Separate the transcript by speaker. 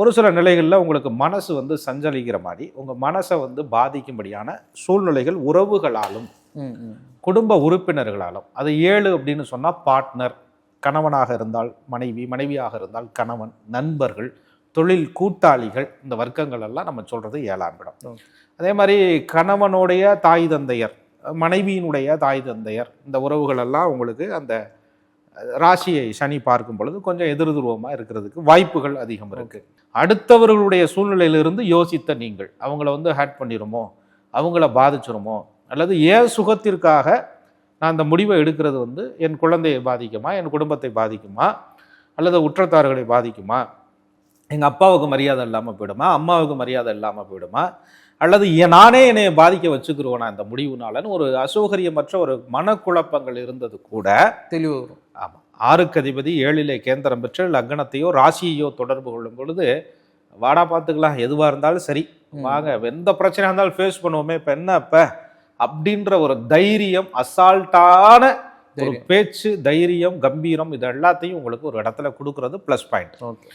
Speaker 1: ஒரு சில நிலைகளில் உங்களுக்கு மனசு வந்து சஞ்சலிக்கிற மாதிரி உங்கள் மனசை வந்து பாதிக்கும்படியான சூழ்நிலைகள் உறவுகளாலும். குடும்ப உறுப்பினர்களாலும் அது ஏழு அப்படின்னு சொன்னால் பார்ட்னர் கணவனாக இருந்தால் மனைவி மனைவியாக இருந்தால் கணவன் நண்பர்கள் தொழில் கூட்டாளிகள் இந்த வர்க்கங்கள் எல்லாம் நம்ம சொல்கிறது ஏழாம் இடம். அதே மாதிரி கணவனுடைய தாய் தந்தையர் மனைவியினுடைய தாய் தந்தையர் இந்த உறவுகள் எல்லாம் உங்களுக்கு அந்த ராசியை சனி பார்க்கும் பொழுது கொஞ்சம் எதிர்துருவமாக இருக்கிறதுக்கு வாய்ப்புகள் அதிகம் இருக்கு. அடுத்தவர்களுடைய சூழ்நிலையிலிருந்து யோசித்த நீங்கள் அவங்கள வந்து ஹேட் பண்ணிடுமோ அவங்கள பாதிச்சிருமோ அல்லது ஏன் சுகத்திற்காக நான் அந்த முடிவை எடுக்கிறது வந்து என் குழந்தையை பாதிக்குமா என் குடும்பத்தை பாதிக்குமா அல்லது உற்றத்தார்களை பாதிக்குமா எங்கள் அப்பாவுக்கு மரியாதை இல்லாமல் போயிடுமா? அம்மாவுக்கு மரியாதை இல்லாமல் போயிடுமா? அல்லது நானே என்னை பாதிக்க வச்சுக்கிறோனா இந்த முடிவுனாலன்னு ஒரு அசௌகரியமற்ற ஒரு மனக்குழப்பங்கள் இருந்தது கூட.
Speaker 2: தெளிவு
Speaker 1: ஆமாம் ஆறுக்கு அதிபதி ஏழிலே கேந்திரம் பெற்று லக்னத்தையோ ராசியையோ தொடர்பு கொள்ளும் பொழுது வாடா பார்த்துக்கலாம். எதுவாக இருந்தாலும் சரி. வாங்க. எந்த பிரச்சனையாக இருந்தாலும் ஃபேஸ் பண்ணுவோமே. இப்போ என்ன இப்போ? அப்படின்ற ஒரு தைரியம் அசால்ட்டான ஒரு. பேச்சு தைரியம் கம்பீரம் இது எல்லாத்தையும் உங்களுக்கு ஒரு இடத்துல கொடுக்கறது ப்ளஸ் பாயிண்ட்
Speaker 2: ஓகே.